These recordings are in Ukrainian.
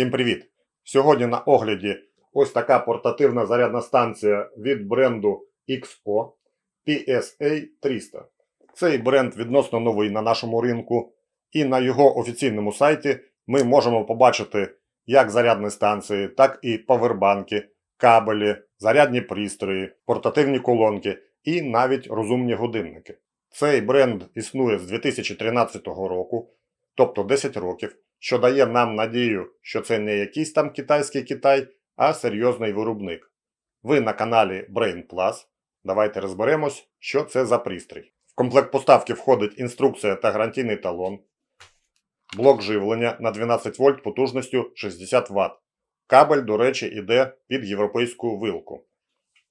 Всім привіт! Сьогодні на огляді ось така портативна зарядна станція від бренду XO PSA 300. Цей бренд відносно новий на нашому ринку, і на його офіційному сайті ми можемо побачити як зарядні станції, так і павербанки, кабелі, зарядні пристрої, портативні колонки і навіть розумні годинники. Цей бренд існує з 2013 року, тобто 10 років що дає нам надію, що це не якийсь там китайський Китай, а серйозний виробник. Ви на каналі Brain Plus. Давайте розберемось, що це за пристрій. В комплект поставки входить інструкція та гарантійний талон, блок живлення на 12 вольт потужністю 60 Вт. Кабель, до речі, йде під європейську вилку.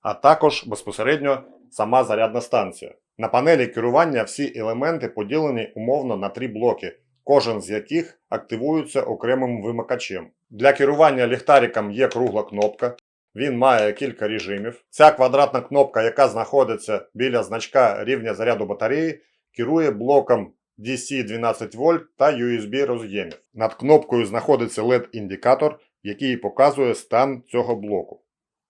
А також безпосередньо сама зарядна станція. На панелі керування всі елементи поділені умовно на три блоки кожен з яких активується окремим вимикачем. Для керування ліхтариком є кругла кнопка. Він має кілька режимів. Ця квадратна кнопка, яка знаходиться біля значка рівня заряду батареї, керує блоком DC 12 вольт та USB роз'ємів. Над кнопкою знаходиться LED-індикатор, який показує стан цього блоку.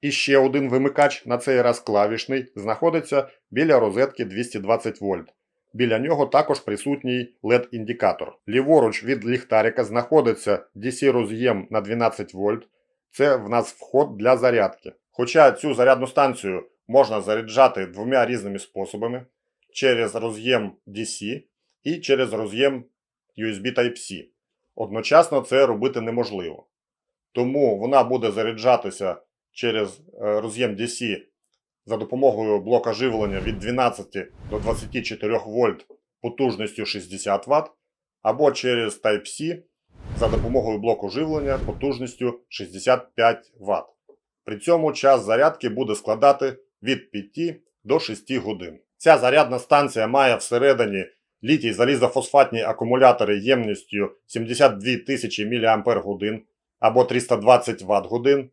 І ще один вимикач, на цей раз клавішний, знаходиться біля розетки 220 вольт. Біля нього також присутній LED-індикатор. Ліворуч від ліхтарика знаходиться DC-роз'єм на 12 вольт. Це в нас вход для зарядки. Хоча цю зарядну станцію можна заряджати двома різними способами: через роз'єм DC і через роз'єм USB Type-C. Одночасно це робити неможливо. Тому вона буде заряджатися через е, роз'єм DC за допомогою блока живлення від 12 до 24 вольт потужністю 60 Вт, або через Type-C за допомогою блоку живлення потужністю 65 Вт. При цьому час зарядки буде складати від 5 до 6 годин. Ця зарядна станція має всередині літій залізофосфатні акумулятори ємністю 72 тисячі мАч або 320 Вт годин,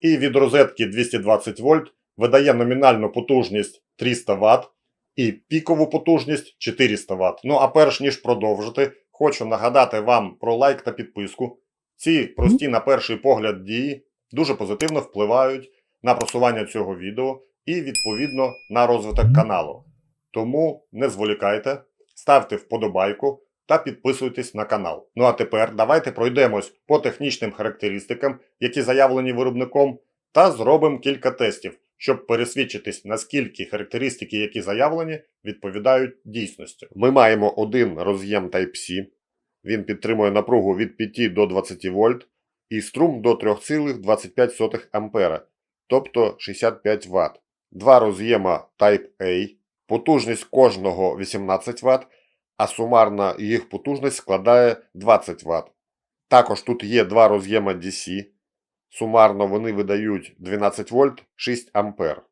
і від розетки 220 вольт видає номінальну потужність 300 Вт і пікову потужність 400 Вт. Ну а перш ніж продовжити, хочу нагадати вам про лайк та підписку. Ці прості, на перший погляд, дії дуже позитивно впливають на просування цього відео і, відповідно, на розвиток каналу. Тому не зволікайте, ставте вподобайку та підписуйтесь на канал. Ну а тепер давайте пройдемось по технічним характеристикам, які заявлені виробником, та зробимо кілька тестів щоб пересвідчитись, наскільки характеристики, які заявлені, відповідають дійсності. Ми маємо один роз'єм Type-C, він підтримує напругу від 5 до 20 вольт і струм до 3,25 А, тобто 65 Вт. Два роз'єма Type-A, потужність кожного 18 Вт, а сумарна їх потужність складає 20 Вт. Також тут є два роз'єма DC. Сумарно вони видають 12 вольт 6 ампер.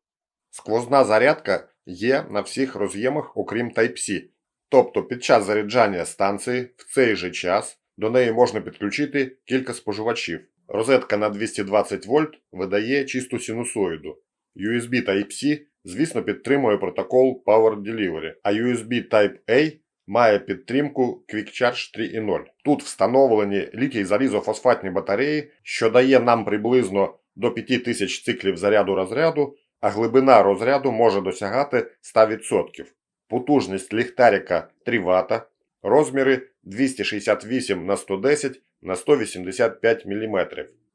Сквозна зарядка є на всіх роз'ємах, окрім Type-C. Тобто під час заряджання станції в цей же час до неї можна підключити кілька споживачів. Розетка на 220 вольт видає чисту синусоїду. USB Type-C, звісно, підтримує протокол Power Delivery, а USB Type-A має підтримку Quick Charge 3.0. Тут встановлені літій залізофосфатні батареї, що дає нам приблизно до 5000 циклів заряду розряду, а глибина розряду може досягати 100%. Потужність ліхтарика 3 Вт, розміри 268 на 110 на 185 мм.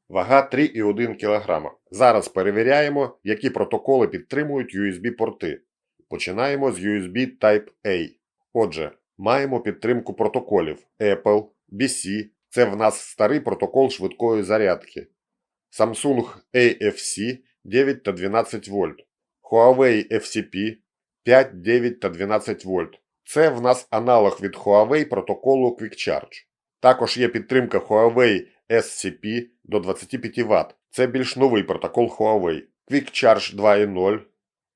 Вага 3,1 кг. Зараз перевіряємо, які протоколи підтримують USB-порти. Починаємо з USB Type-A. Отже, Маємо підтримку протоколів Apple, BC, це в нас старий протокол швидкої зарядки. Samsung AFC 9 та 12 вольт. Huawei FCP 5, 9 та 12 вольт. Це в нас аналог від Huawei протоколу Quick Charge. Також є підтримка Huawei SCP до 25 Вт. Це більш новий протокол Huawei. Quick Charge 2.0,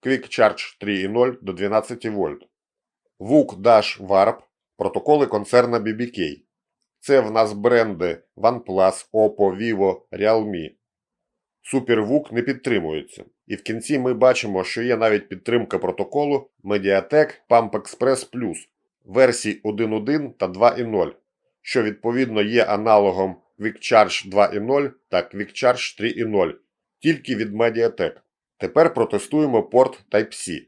Quick Charge 3.0 до 12 вольт. VOOC Dash Warp протоколи концерна BBK. Це в нас бренди OnePlus, Oppo, Vivo, Realme. SuperVOOC не підтримується. І в кінці ми бачимо, що є навіть підтримка протоколу Mediatek Pump Express Plus версій 1.1 та 2.0, що відповідно є аналогом Quick Charge 2.0 та Quick Charge 3.0 тільки від Mediatek. Тепер протестуємо порт Type-C.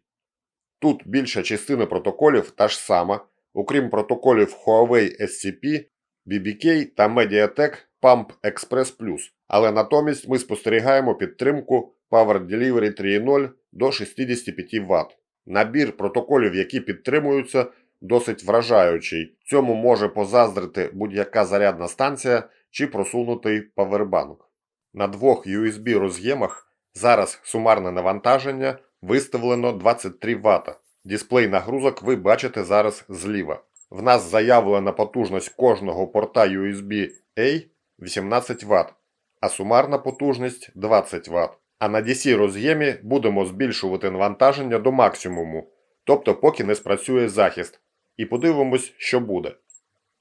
Тут більша частина протоколів та ж сама, окрім протоколів Huawei SCP, BBK та Mediatek Pump Express Plus, але натомість ми спостерігаємо підтримку Power Delivery 3.0 до 65 Вт. Набір протоколів, які підтримуються, досить вражаючий. Цьому може позаздрити будь-яка зарядна станція чи просунутий павербанк. На двох USB роз'ємах зараз сумарне навантаження виставлено 23 Вт. Дисплей нагрузок ви бачите зараз зліва. В нас заявлена потужність кожного порта USB-A 18 Вт, а сумарна потужність 20 Вт. А на DC роз'ємі будемо збільшувати навантаження до максимуму, тобто поки не спрацює захист. І подивимось, що буде.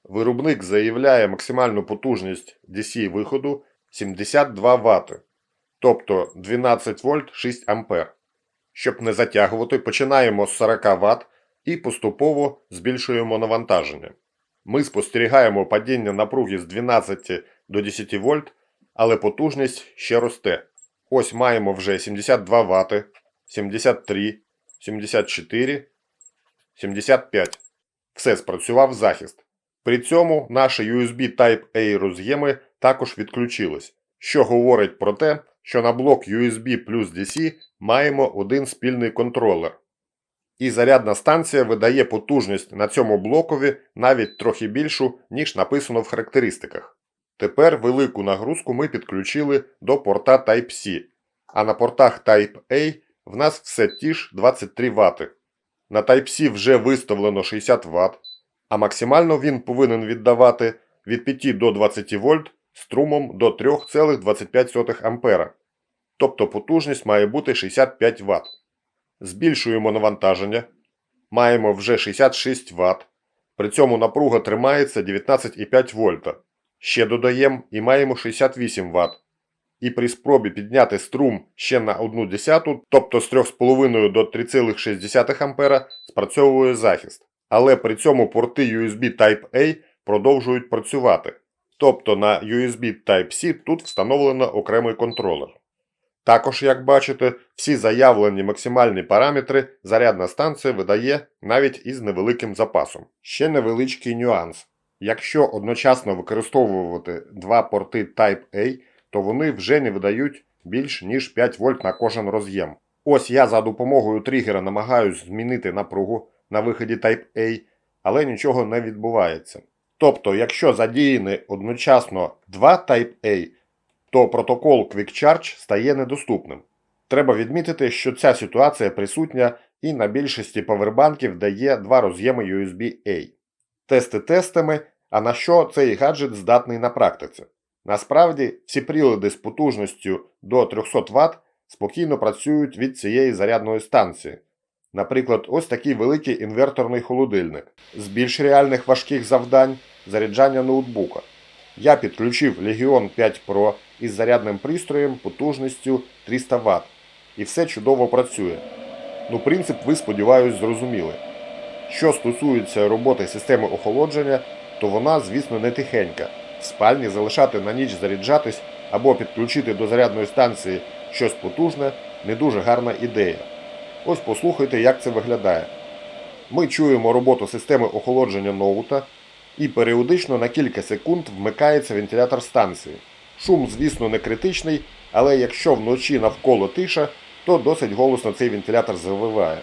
Виробник заявляє максимальну потужність DC виходу 72 Вт, тобто 12 вольт 6 А. Щоб не затягувати, починаємо з 40 Вт і поступово збільшуємо навантаження. Ми спостерігаємо падіння напруги з 12 до 10 вольт, але потужність ще росте. Ось маємо вже 72 Вт, 73, 74, 75. Все спрацював захист. При цьому наші USB Type-A роз'єми також відключились, що говорить про те, що на блок USB плюс DC маємо один спільний контролер. І зарядна станція видає потужність на цьому блокові навіть трохи більшу, ніж написано в характеристиках. Тепер велику нагрузку ми підключили до порта Type-C, а на портах Type-A в нас все ті ж 23 Вт. На Type-C вже виставлено 60 Вт, а максимально він повинен віддавати від 5 до 20 вольт струмом до 3,25 А. Тобто потужність має бути 65 Вт. Збільшуємо навантаження. Маємо вже 66 Вт. При цьому напруга тримається 19,5 вольта. Ще додаємо і маємо 68 Вт. І при спробі підняти струм ще на 1 десяту, тобто з 3,5 до 3,6 А, спрацьовує захист. Але при цьому порти USB Type-A продовжують працювати. Тобто на USB Type-C тут встановлено окремий контролер. Також, як бачите, всі заявлені максимальні параметри зарядна станція видає навіть із невеликим запасом. Ще невеличкий нюанс. Якщо одночасно використовувати два порти Type-A, то вони вже не видають більш ніж 5 вольт на кожен роз'єм. Ось я за допомогою тригера намагаюсь змінити напругу на виході Type-A, але нічого не відбувається. Тобто, якщо задіяні одночасно два Type-A, то протокол Quick Charge стає недоступним. Треба відмітити, що ця ситуація присутня і на більшості павербанків, де є два роз'єми USB-A. Тести тестами, а на що цей гаджет здатний на практиці. Насправді, всі прилади з потужністю до 300 Вт спокійно працюють від цієї зарядної станції. Наприклад, ось такий великий інверторний холодильник з більш реальних важких завдань заряджання ноутбука. Я підключив Legion 5 Pro із зарядним пристроєм потужністю 300 Вт. І все чудово працює. Ну, принцип ви, сподіваюсь, зрозуміли. Що стосується роботи системи охолодження, то вона, звісно, не тихенька. В спальні залишати на ніч заряджатись або підключити до зарядної станції щось потужне не дуже гарна ідея. Ось послухайте, як це виглядає. Ми чуємо роботу системи охолодження ноута, і періодично на кілька секунд вмикається вентилятор станції. Шум, звісно, не критичний, але якщо вночі навколо тиша, то досить голосно цей вентилятор завиває.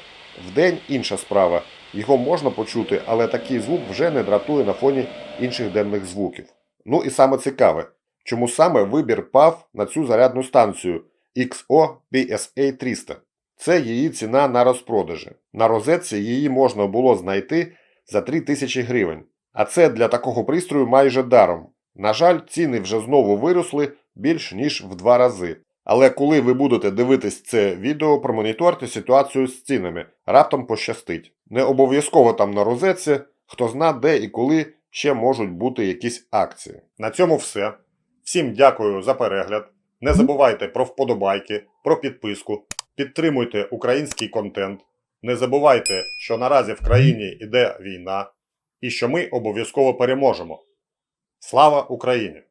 Вдень інша справа. Його можна почути, але такий звук вже не дратує на фоні інших денних звуків. Ну і саме цікаве, чому саме вибір пав на цю зарядну станцію XO PSA 300. Це її ціна на розпродажі. На розетці її можна було знайти за 3000 гривень. А це для такого пристрою майже даром. На жаль, ціни вже знову виросли більш ніж в два рази. Але коли ви будете дивитись це відео, промоніторте ситуацію з цінами, раптом пощастить. Не обов'язково там на розетці, хто зна, де і коли ще можуть бути якісь акції. На цьому все. Всім дякую за перегляд. Не забувайте про вподобайки, про підписку, підтримуйте український контент. Не забувайте, що наразі в країні йде війна і що ми обов'язково переможемо. Слава Україні!